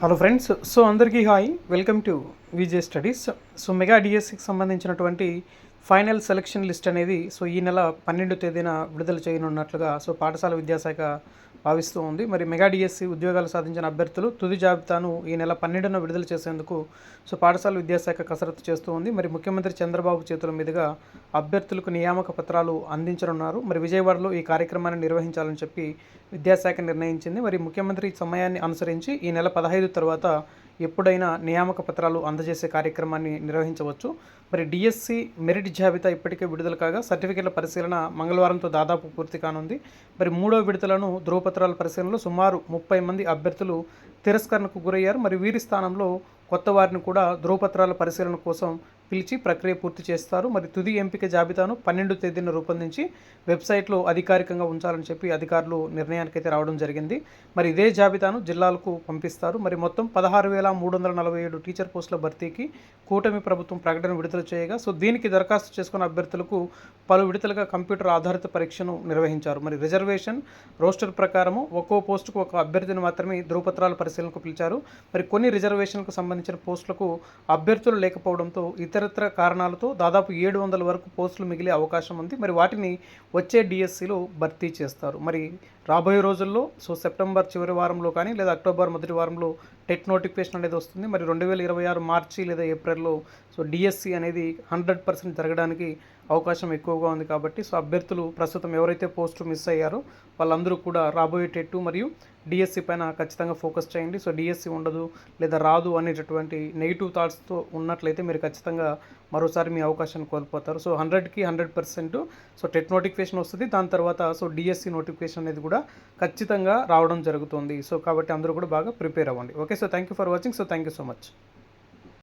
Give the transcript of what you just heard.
Hello friends so అందరికీ hi welcome to VJ studies so mega డిఎస్సికి సంబంధించినటువంటి final selection list అనేది so ఈ నెల పన్నెండు తేదీన విడుదల చేయనున్నట్లుగా సో పాఠశాల విద్యాశాఖ భావిస్తూ ఉంది. మరి మెగా డిఎస్సి ఉద్యోగాలు సాధించిన అభ్యర్థులు తుది జాబితాను ఈ నెల పన్నెండున విడుదల చేసేందుకు సో పాఠశాల విద్యాశాఖ కసరత్తు చేస్తూ ఉంది. మరి ముఖ్యమంత్రి చంద్రబాబు చేతుల మీదుగా అభ్యర్థులకు నియామక పత్రాలు అందించనున్నారు. మరి విజయవాడలో ఈ కార్యక్రమాన్ని నిర్వహించాలని చెప్పి విద్యాశాఖ నిర్ణయించింది. మరి ముఖ్యమంత్రి సమయాన్ని అనుసరించి ఈ నెల పదహైదు తర్వాత ఎప్పుడైనా నియామక పత్రాలు అందజేసే కార్యక్రమాన్ని నిర్వహించవచ్చు. మరి డిఎస్సి మెరిట్ జాబితా ఇప్పటికే విడుదల కాగా సర్టిఫికేట్ల పరిశీలన మంగళవారంతో దాదాపు పూర్తి కానుంది. మరి మూడో విడతలను ధృవపత్రాల పరిశీలనలో సుమారు ముప్పై మంది అభ్యర్థులు తిరస్కరణకు గురయ్యారు. మరి వీరి స్థానంలో కొత్త వారిని కూడా ధృవపత్రాల పరిశీలన కోసం పిలిచి ప్రక్రియ పూర్తి చేస్తారు. మరి తుది ఎంపిక జాబితాను పన్నెండు తేదీన రూపొందించి వెబ్సైట్లో అధికారికంగా ఉంచాలని చెప్పి అధికారులు నిర్ణయానికైతే రావడం జరిగింది. మరి ఇదే జాబితాను జిల్లాలకు పంపిస్తారు. మరి మొత్తం పదహారు వేల మూడు వందల నలభై ఏడు టీచర్ పోస్టుల భర్తీకి కూటమి ప్రభుత్వం ప్రకటన విడుదల చేయగా సో దీనికి దరఖాస్తు చేసుకున్న అభ్యర్థులకు పలు విడతలుగా కంప్యూటర్ ఆధారిత పరీక్షను నిర్వహించారు. మరి రిజర్వేషన్ రోస్టర్ ప్రకారము ఒక్కో పోస్టుకు ఒక అభ్యర్థిని మాత్రమే ధృవపత్రాల పరిశీలనకు పిలిచారు. మరి కొన్ని రిజర్వేషన్లకు సంబంధించిన పోస్టులకు అభ్యర్థులు లేకపోవడంతో ఇతర ఇతరత్ర కారణాలతో దాదాపు ఏడు వందల వరకు పోస్టులు మిగిలే అవకాశం ఉంది. మరి వాటిని వచ్చే డిఎస్సిలో భర్తీ చేస్తారు. మరి రాబోయే రోజుల్లో సో సెప్టెంబర్ చివరి వారంలో కానీ లేదా అక్టోబర్ మొదటి వారంలో టెట్ నోటిఫికేషన్ అనేది వస్తుంది. మరి రెండు వేల ఇరవై ఆరు మార్చి లేదా ఏప్రిల్లో సో డిఎస్సి అనేది హండ్రెడ్ పర్సెంట్ జరగడానికి అవకాశం ఎక్కువగా ఉంది కాబట్టి సో అభ్యర్థులు ప్రస్తుతం ఎవరైతే పోస్టు మిస్ అయ్యారో వాళ్ళందరూ కూడా రాబోయే మరియు డిఎస్సి పైన ఖచ్చితంగా ఫోకస్ చేయండి. సో డిఎస్సి ఉండదు లేదా రాదు అనేటటువంటి నెగిటివ్ థాట్స్తో ఉన్నట్లయితే మీరు ఖచ్చితంగా మరోసారి మీ అవకాశాన్ని కోల్పోతారు. సో హండ్రెడ్కి hundred percent so TET notification వస్తుంది. దాని తర్వాత సో డిఎస్సి నోటిఫికేషన్ అనేది కూడా ఖచ్చితంగా రావడం జరుగుతుంది. సో కాబట్టి అందరూ కూడా బాగా ప్రిపేర్ అవ్వండి. Okay so thank you for watching. So thank you so much.